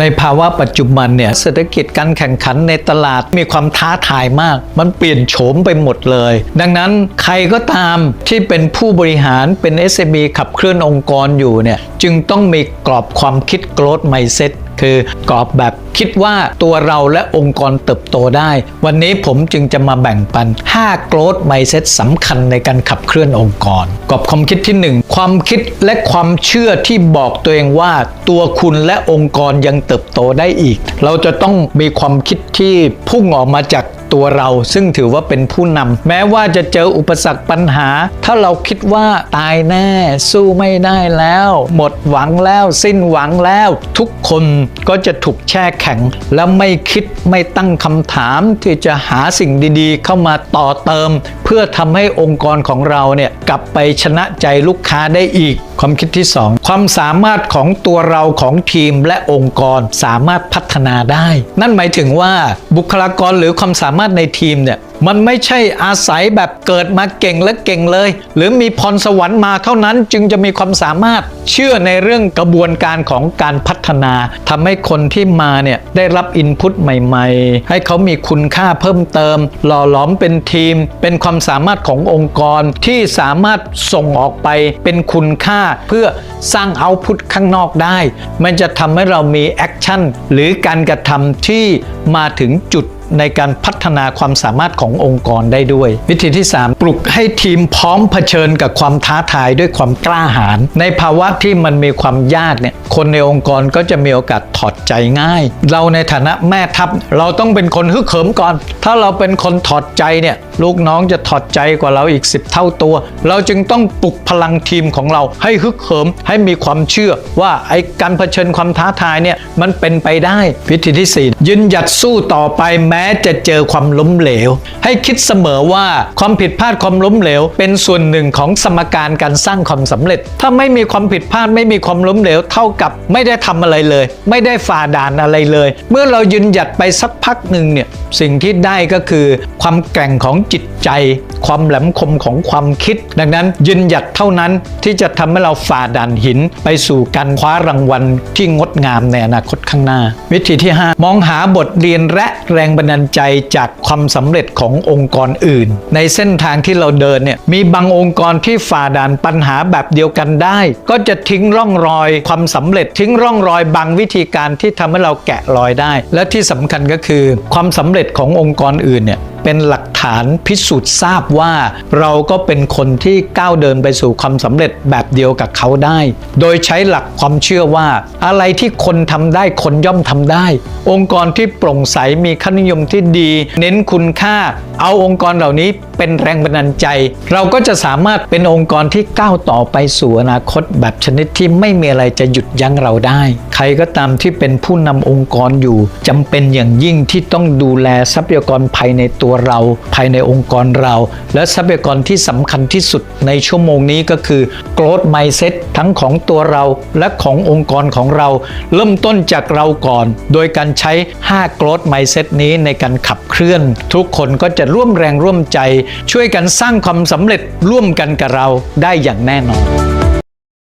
ในภาวะปัจจุบันเนี่ยเศรษฐกิจการแข่งขันในตลาดมีความท้าทายมาก มันเปลี่ยนโฉมไปหมดเลย ดังนั้นใครก็ตามที่เป็นผู้บริหารเป็น SME ขับเคลื่อนองค์กรอยู่เนี่ยจึงต้องมีกรอบความคิด growth mindset คือกรอบแบบคิดว่าตัวเราและองค์กรเติบโตได้ วันนี้ผมจึงจะมาแบ่งปัน 5 growth mindset สำคัญในการขับเคลื่อนองค์กรกรอบความคิดที่ 1 ความคิดและความเชื่อที่บอกตัวเองว่า ตัวคุณและองค์กรยังเติบโตได้อีก เราจะต้องมีความคิดที่พุ่งออกมาจาก ตัวเราซึ่งถือว่าเป็นผู้นำแม้ว่าจะเจออุปสรรคปัญหา ถ้าเราคิดว่าตายแน่สู้ไม่ได้แล้ว หมดหวังแล้วสิ้นหวังแล้ว ทุกคนก็จะถูกแช่แข็ง และไม่คิดไม่ตั้งคำถามที่จะหาสิ่งดีๆ เข้ามาต่อเติม เพื่อทำให้องค์กรของเราเนี่ยกลับไปชนะใจลูกค้าได้อีกความคิดที่ 2 ความสามารถของตัวเราของทีมและองค์กรสามารถพัฒนาได้ นั่นหมายถึงว่าบุคลากรหรือความสามารถในทีมเนี่ยมันไม่ใช่อาศัยแบบเกิดมาเก่งและเก่งเลย หรือมีพรสวรรค์มาเท่านั้นจึงจะมีความสามารถเชื่อในเรื่องกระบวนการของการพัฒนาทำให้คนที่มาเนี่ยได้รับอินพุตใหม่ ๆ ให้เขามีคุณค่าเพิ่มเติม หล่อหลอมเป็นทีม เป็นความสามารถขององค์กรที่สามารถส่งออกไปเป็นคุณค่าเพื่อสร้างเอาพุตข้างนอกได้ มันจะทำให้เรามีแอคชั่นหรือการกระทำที่มาถึงจุด ในการพัฒนาความสามารถขององค์กรได้ด้วย วิธีที่ 3 ปลุกให้ทีมพร้อมเผชิญกับความท้าทายด้วยความกล้าหาญในภาวะที่มันมีความยากเนี่ยคนในองค์กรก็จะมีโอกาสถอดใจง่าย เราในฐานะแม่ทัพเราต้องเป็นคนฮึกเหิมก่อน ถ้าเราเป็นคนถอดใจเนี่ยลูกน้องจะถอดใจกว่าเราอีก 10 เท่าตัว เราจึงต้องปลุกพลังทีมของเราให้ฮึกเหิมให้มีความเชื่อว่าไอ้การเผชิญความท้าทายเนี่ยมันเป็นไปได้ วิธีที่ 4 ยืนหยัดสู้ต่อไปแม้จะเจอความล้มเหลว ให้คิดเสมอว่าความผิดพลาดความล้มเหลว เป็นส่วนหนึ่งของสมการการสร้างความสำเร็จ ถ้าไม่มีความผิดพลาดไม่มีความล้มเหลวเท่ากับไม่ได้ทำอะไรเลย ไม่ได้ฝ่าด่านอะไรเลย เมื่อเรายืนหยัดไปสักพักหนึ่งเนี่ยสิ่งที่ได้ก็คือความแกร่งของจิตใจ ความแหลมคมของความคิด ดังนั้นยืนหยัดเท่านั้นที่จะทำให้เราฝ่าด่านหิน ไปสู่การคว้ารางวัลที่งดงามในอนาคตข้างหน้า วิธีที่ 5 มองหาบทเรียนและแรงบันดาลใจจากความสำเร็จขององค์กรอื่น ในเส้นทางที่เราเดินเนี่ยมีบางองค์กรที่ฝ่าด่านปัญหาแบบเดียวกันได้ ก็จะทิ้งร่องรอยความสำเร็จทิ้งร่องรอยบางวิธีการที่ทำให้เราแกะรอยได้ และที่สำคัญก็คือ ความสำเร็จขององค์กรอื่นเนี่ย เป็นหลักฐานพิสูจน์ทราบว่า เราก็เป็นคนที่ก้าวเดินไปสู่ความสำเร็จแบบเดียวกับเขาได้ โดยใช้หลักความเชื่อว่า อะไรที่คนทำได้คนย่อมทำได้ องค์กรที่โปร่งใสมีค่านิยมที่ดี เน้นคุณค่า เอาองค์กรเหล่านี้เป็นแรงบันดาลใจ เราก็จะสามารถเป็นองค์กรที่ก้าวต่อไปสู่อนาคตแบบชนิดที่ไม่มีอะไรจะหยุดยั้งเราได้ ใครก็ตามที่เป็นผู้นำองค์กรอยู่จำเป็นอย่างยิ่งที่ต้องดูแลทรัพยากรภายในตัวเราภายในองค์กรเรา และทรัพยากรที่สำคัญที่สุดในชั่วโมงนี้ก็คือ growth mindset ทั้งของตัวเราและขององค์กรของเรา เริ่มต้นจากเราก่อน โดยการใช้ 5 growth mindset นี้ในการขับเคลื่อน ทุกคนก็จะร่วมแรงร่วมใจ ช่วยกันสร้างความสำเร็จร่วมกันกับเราได้อย่างแน่นอน